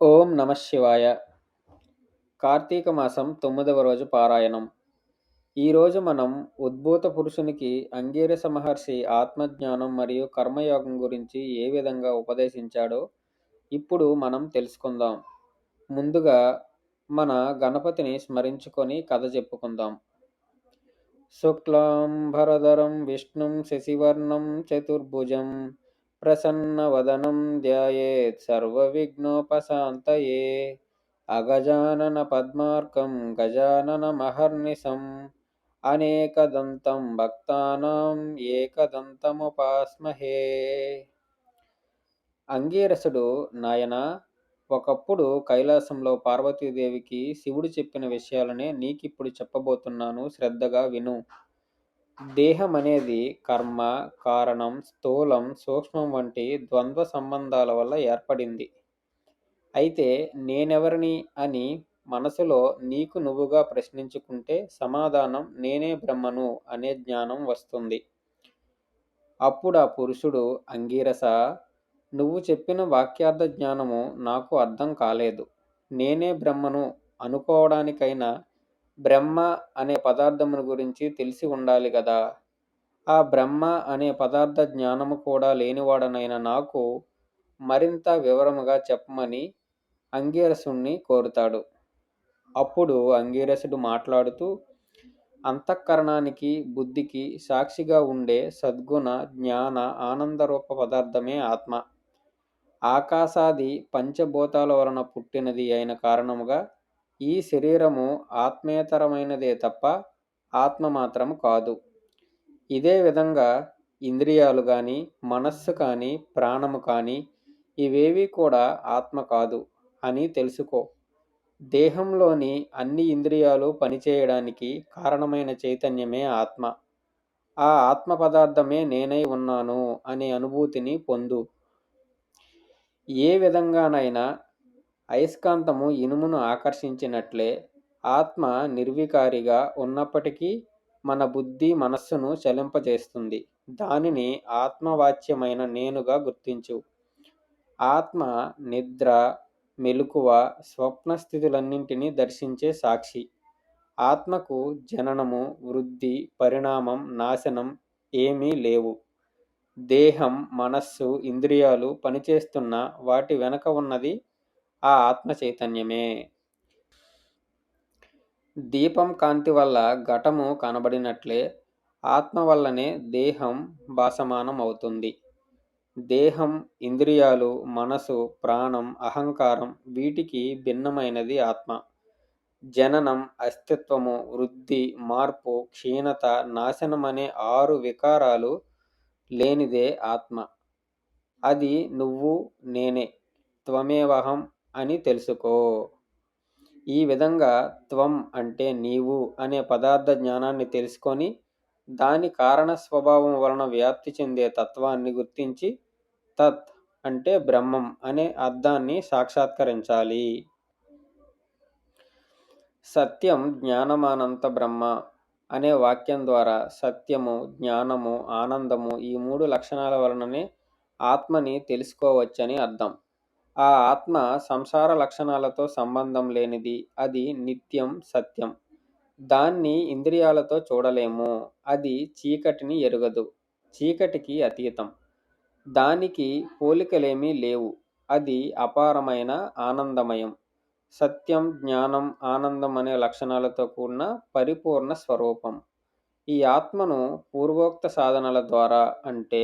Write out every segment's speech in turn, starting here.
ఓం నమ శివాయ. కార్తీక మాసం తొమ్మిదవ రోజు పారాయణం. ఈరోజు మనం ఉద్భూత పురుషునికి అంగీరస మహర్షి ఆత్మజ్ఞానం మరియు కర్మయోగం గురించి ఏ విధంగా ఉపదేశించాడో ఇప్పుడు మనం తెలుసుకుందాం. ముందుగా మన గణపతిని స్మరించుకొని కథ చెప్పుకుందాం. శుక్లాంబరధరం విష్ణుం శశివర్ణం చతుర్భుజం ప్రసన్నవదనం ధ్యాయేత్ సర్వవిఘ్నోపశాంతయే అగజానన పద్మార్కం గజానన మహర్నిశం అనేకదంతం భక్తానాం ఏకదంతముపాస్మహే అంగీరసుడు నాయన ఒకప్పుడు కైలాసంలో పార్వతీదేవికి శివుడు చెప్పిన విషయాలనే నీకిప్పుడు చెప్పబోతున్నాను శ్రద్ధగా విను. దేహం అనేది కర్మ కారణం స్థూలం సూక్ష్మం వంటి ద్వంద్వ సంబంధాల వల్ల ఏర్పడింది. అయితే నేనెవరిని అని మనసులో నీకు నువ్వుగా ప్రశ్నించుకుంటే సమాధానం నేనే బ్రహ్మను అనే జ్ఞానం వస్తుంది. అప్పుడు ఆ పురుషుడు అంగీరస నువ్వు చెప్పిన వాక్యార్థ జ్ఞానము నాకు అర్థం కాలేదు. నేనే బ్రహ్మను అనుకోవడానికైనా బ్రహ్మ అనే పదార్థమును గురించి తెలిసి ఉండాలి కదా ఆ బ్రహ్మ అనే పదార్థ జ్ఞానము కూడా లేనివాడనైన నాకు మరింత వివరముగా చెప్పమని అంగీరసుణ్ణి కోరుతాడు. అప్పుడు అంగీరసుడు మాట్లాడుతూ అంతఃకరణానికి బుద్ధికి సాక్షిగా ఉండే సద్గుణ జ్ఞాన ఆనందరూప పదార్థమే ఆత్మ. ఆకాశాది పంచభూతాల వలన పుట్టినది అయిన కారణముగా ఈ శరీరము ఆత్మేతరమైనదే తప్ప ఆత్మ మాత్రం కాదు. ఇదే విధంగా ఇంద్రియాలు కానీ మనస్సు కానీ ప్రాణము కానీ ఇవేవి కూడా ఆత్మ కాదు అని తెలుసుకో. దేహంలోని అన్ని ఇంద్రియాలు పనిచేయడానికి కారణమైన చైతన్యమే ఆత్మ. ఆ ఆత్మ పదార్థమే నేనై ఉన్నాను అనే అనుభూతిని పొందు. ఏ విధంగానైనా అయస్కాంతము ఇనుమును ఆకర్షించినట్లే ఆత్మ నిర్వికారిగా ఉన్నప్పటికీ మన బుద్ధి మనస్సును చలింపజేస్తుంది. దానిని ఆత్మవాచ్యమైన నేనుగా గుర్తించు. ఆత్మ నిద్ర మెలకువ స్వప్న స్థితులన్నింటినీ దర్శించే సాక్షి. ఆత్మకు జననము వృద్ధి పరిణామం నాశనం ఏమీ లేవు. దేహం మనస్సు ఇంద్రియాలు పనిచేస్తున్న వాటి వెనక ఉన్నది ఆ ఆత్మ చైతన్యమే. దీపం కాంతి వల్ల ఘటము కనబడినట్లే ఆత్మ వల్లనే దేహం భాసమానం అవుతుంది దేహం ఇంద్రియాలు మనసు ప్రాణం అహంకారం వీటికి భిన్నమైనది ఆత్మ. జననం అస్తిత్వము వృద్ధి మార్పు క్షీణత నాశనం అనే ఆరు వికారాలు లేనిదే ఆత్మ. అది నువ్వు నేనే త్వమేవహం అని తెలుసుకో. ఈ విధంగా త్వం అంటే నీవు అనే పదార్థ జ్ఞానాన్ని తెలుసుకొని దాని కారణ స్వభావం వలన వ్యాప్తి చెందే తత్వాన్ని గుర్తించి తత్ అంటే బ్రహ్మం అనే అర్థాన్ని సాక్షాత్కరించాలి. సత్యం జ్ఞానమానంత బ్రహ్మ అనే వాక్యం ద్వారా సత్యము జ్ఞానము ఆనందము ఈ మూడు లక్షణాల వలననే ఆత్మని తెలుసుకోవచ్చని అర్థం. ఆ ఆత్మ సంసార లక్షణాలతో సంబంధం లేనిది అది నిత్యం సత్యం. దాన్ని ఇంద్రియాలతో చూడలేము అది చీకటిని ఎరుగదు చీకటికి అతీతం. దానికి పోలికలేమీ లేవు అది అపారమైన ఆనందమయం. సత్యం జ్ఞానం ఆనందం అనే లక్షణాలతో కూడిన పరిపూర్ణ స్వరూపం. ఈ ఆత్మను పూర్వోక్త సాధనల ద్వారా అంటే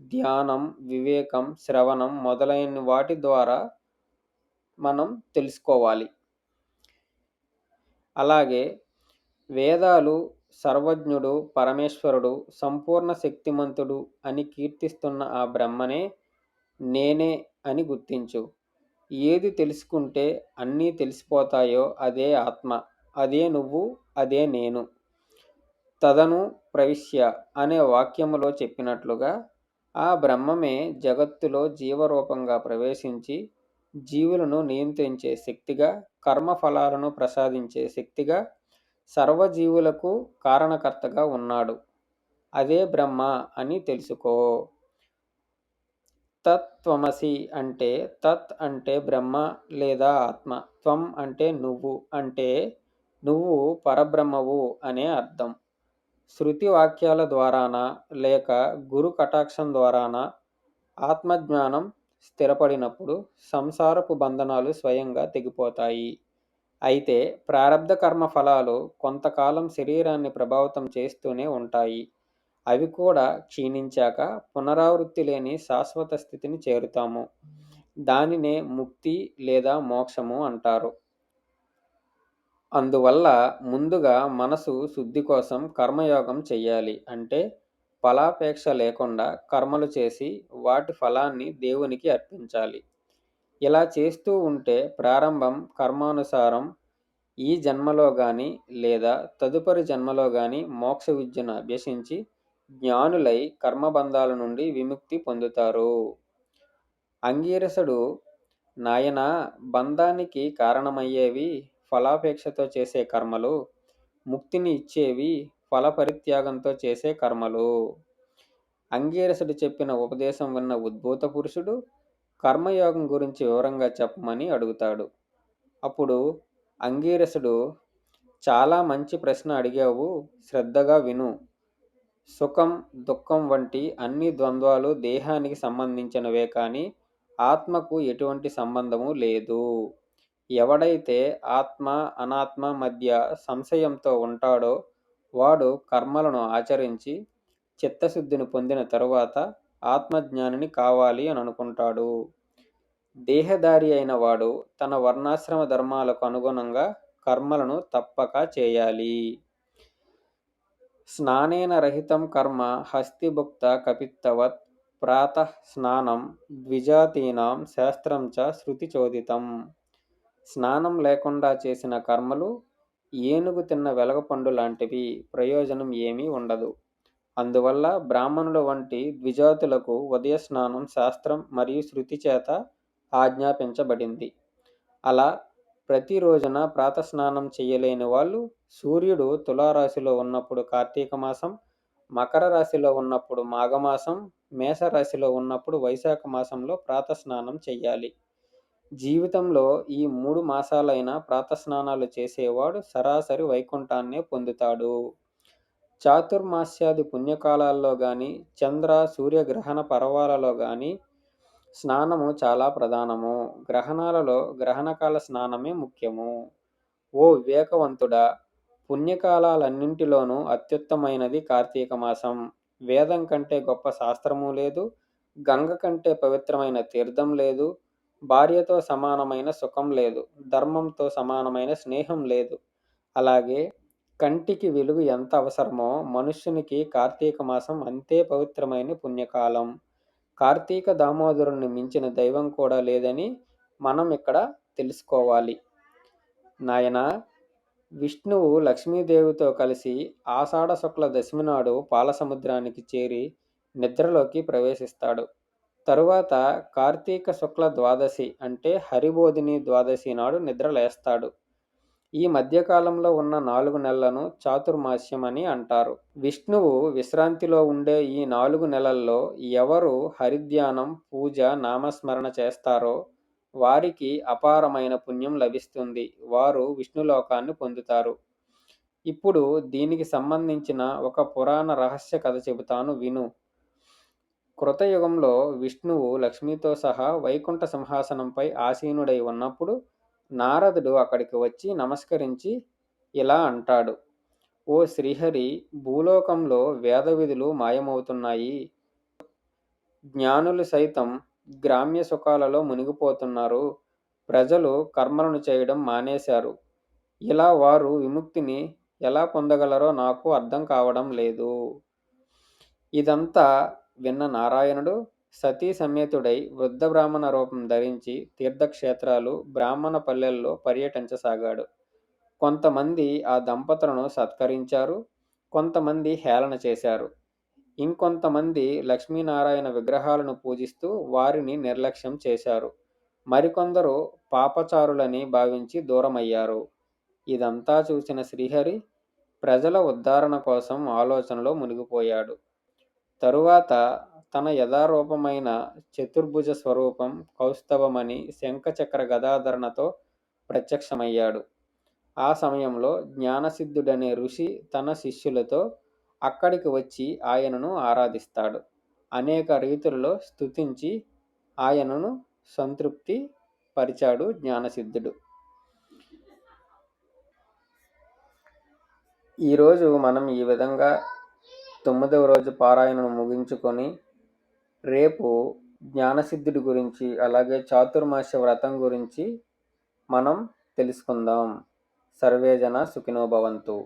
ధ్యానం వివేకం శ్రవణం మొదలైన వాటి ద్వారా మనం తెలుసుకోవాలి. అలాగే వేదాలు సర్వజ్ఞుడు పరమేశ్వరుడు సంపూర్ణ శక్తిమంతుడు అని కీర్తిస్తున్న ఆ బ్రహ్మనే నేనే అని గుర్తించు. ఏది తెలుసుకుంటే అన్నీ తెలిసిపోతాయో అదే ఆత్మ అదే నువ్వు అదే నేను. తదను ప్రవిశ్య అనే వాక్యములో చెప్పినట్లుగా ఆ బ్రహ్మమే జగత్తులో జీవరూపంగా ప్రవేశించి జీవులను నియంత్రించే శక్తిగా కర్మఫలాలను ప్రసాదించే శక్తిగా సర్వజీవులకు కారణకర్తగా ఉన్నాడు. అదే బ్రహ్మ అని తెలుసుకో. తత్వమసి అంటే తత్ అంటే బ్రహ్మ లేదా ఆత్మ. త్వం అంటే నువ్వు అంటే నువ్వు పరబ్రహ్మవు అనే అర్థం. శృతి వాక్యాల ద్వారాన లేక గురు కటాక్షం ద్వారాన ఆత్మజ్ఞానం స్థిరపడినప్పుడు సంసారపు బంధనాలు స్వయంగా తెగిపోతాయి. అయితే ప్రారంధ కర్మ ఫలాలు కొంతకాలం శరీరాన్ని ప్రభావితం చేస్తూనే ఉంటాయి. అవి కూడా క్షీణించాక పునరావృత్తి లేని శాశ్వత స్థితిని చేరుతాము. దానినే ముక్తి లేదా మోక్షము అంటారు. అందువల్ల ముందుగా మనసు శుద్ధి కోసం కర్మయోగం చెయ్యాలి. అంటే ఫలాపేక్ష లేకుండా కర్మలు చేసి వాటి ఫలాన్ని దేవునికి అర్పించాలి. ఇలా చేస్తూ ఉంటే ప్రారంభం కర్మానుసారం. ఈ జన్మలో కానీ లేదా తదుపరి జన్మలో కానీ మోక్ష విద్యను అభ్యసించి జ్ఞానులై కర్మబంధాల నుండి విముక్తి పొందుతారు. అంగీరసుడు నాయన బంధానికి కారణమయ్యేవి ఫలాపేక్షతో చేసే కర్మలు ముక్తిని ఇచ్చేవి ఫలపరిత్యాగంతో చేసే కర్మలు. అంగీరసుడు చెప్పిన ఉపదేశం విన్న ఉద్భూత పురుషుడు కర్మయోగం గురించి వివరంగా చెప్పమని అడుగుతాడు. అప్పుడు అంగీరసుడు చాలా మంచి ప్రశ్న అడిగావు శ్రద్ధగా విను. సుఖం దుఃఖం వంటి అన్ని ద్వంద్వాలు దేహానికి సంబంధించినవే కానీ ఆత్మకు ఎటువంటి సంబంధము లేదు. ఎవడైతే ఆత్మ అనాత్మ మధ్య సంశయంతో ఉంటాడో వాడు కర్మలను ఆచరించి చిత్తశుద్ధిని పొందిన తరువాత ఆత్మజ్ఞానిని కావాలి అని అనుకుంటాడు. దేహదారి అయిన వాడు తన వర్ణాశ్రమ ధర్మాలకు అనుగుణంగా కర్మలను తప్పక చేయాలి. స్నానేన రహితం కర్మ హస్తిభుక్త కపిత్తవత్ ప్రాత స్నానం ద్విజాతీనాం శాస్త్రం చ శృతిచోదితం స్నానం లేకుండా చేసిన కర్మలు ఏనుగు తిన్న వెలగపండు లాంటివి ప్రయోజనం ఏమీ ఉండదు. అందువల్ల బ్రాహ్మణుల వంటి ద్విజాతులకు ఉదయ స్నానం శాస్త్రం మరియు శృతి చేత ఆజ్ఞాపించబడింది. అలా ప్రతిరోజున ప్రాతస్నానం చేయలేని వాళ్ళు సూర్యుడు తులారాశిలో ఉన్నప్పుడు కార్తీక మాసం మకర రాశిలో ఉన్నప్పుడు మాఘమాసం మేషరాశిలో ఉన్నప్పుడు వైశాఖ మాసంలో ప్రాతస్నానం చెయ్యాలి జీవితంలో ఈ మూడు మాసాలైన ప్రాతస్నానాలు చేసేవాడు సరాసరి వైకుంఠాన్నే పొందుతాడు. చాతుర్మాస్యాది పుణ్యకాలాల్లో కానీ చంద్ర సూర్యగ్రహణ పర్వాలలో కానీ స్నానము చాలా ప్రధానము. గ్రహణాలలో గ్రహణకాల స్నానమే ముఖ్యము. ఓ వివేకవంతుడా! పుణ్యకాలాలన్నింటిలోనూ అత్యుత్తమైనది కార్తీక మాసం. వేదం కంటే గొప్ప శాస్త్రము లేదు గంగ కంటే పవిత్రమైన తీర్థం లేదు భార్యతో సమానమైన సుఖం లేదు ధర్మంతో సమానమైన స్నేహం లేదు. అలాగే కంటికి వెలుగు ఎంత అవసరమో మనుష్యునికి కార్తీక మాసం అంతే పవిత్రమైన పుణ్యకాలం. కార్తీక దామోదరుని మించిన దైవం కూడా లేదని మనం ఇక్కడ తెలుసుకోవాలి. నాయన విష్ణువు లక్ష్మీదేవితో కలిసి ఆషాఢ శుక్ల దశమి నాడు పాలసముద్రానికి చేరి నిద్రలోకి ప్రవేశిస్తాడు. తరువాత కార్తీక శుక్ల ద్వాదశి అంటే హరిబోధిని ద్వాదశి నాడు నిద్రలేస్తాడు ఈ మధ్యకాలంలో ఉన్న నాలుగు నెలలను చాతుర్మాస్యం అని అంటారు. విష్ణువు విశ్రాంతిలో ఉండే ఈ నాలుగు నెలల్లో ఎవరు హరిధ్యానం పూజ నామస్మరణ చేస్తారో వారికి అపారమైన పుణ్యం లభిస్తుంది. వారు విష్ణులోకాన్ని పొందుతారు. ఇప్పుడు దీనికి సంబంధించిన ఒక పురాణ రహస్య కథ చెబుతాను విను. కృతయుగంలో విష్ణువు లక్ష్మితో సహా వైకుంఠ సింహాసనంపై ఆసీనుడై ఉన్నప్పుడు నారదుడు అక్కడికి వచ్చి నమస్కరించి ఇలా అంటాడు ఓ శ్రీహరి భూలోకంలో వేద విధులు మాయమవుతున్నాయి. జ్ఞానులు సైతం గ్రామ్య సుఖాలలో మునిగిపోతున్నారు. ప్రజలు కర్మలను చేయడం మానేశారు. ఇలా వారు విముక్తిని ఎలా పొందగలరో నాకు అర్థం కావడం లేదు. ఇదంతా విన్న నారాయణుడు సతీ సమేతుడై వృద్ధ బ్రాహ్మణ రూపం ధరించి తీర్థక్షేత్రాలు బ్రాహ్మణ పల్లెల్లో పర్యటించసాగాడు. కొంతమంది ఆ దంపతులను సత్కరించారు కొంతమంది హేళన చేశారు. ఇంకొంతమంది లక్ష్మీనారాయణ విగ్రహాలను పూజిస్తూ వారిని నిర్లక్ష్యం చేశారు. మరికొందరు పాపచారులని భావించి దూరమయ్యారు. ఇదంతా చూసిన శ్రీహరి ప్రజల ఉద్ధరణ కోసం ఆలోచనలో మునిగిపోయాడు. తరువాత తన యథారూపమైన చతుర్భుజ స్వరూపం కౌస్తవమని శంఖచక్ర గదాధరణతో ప్రత్యక్షమయ్యాడు. ఆ సమయంలో జ్ఞానసిద్ధుడనే ఋషి తన శిష్యులతో అక్కడికి వచ్చి ఆయనను ఆరాధిస్తాడు. అనేక రీతులలో స్తుతించి ఆయనను సంతృప్తి పరిచాడు జ్ఞానసిద్ధుడు. ఈరోజు మనం ఈ విధంగా తొమ్మిదవ రోజు పారాయణను ముగించుకొని రేపు జ్ఞానసిద్ధుడి గురించి అలాగే చాతుర్మాస్య వ్రతం గురించి మనం తెలుసుకుందాం. సర్వేజన సుఖినోభవంతు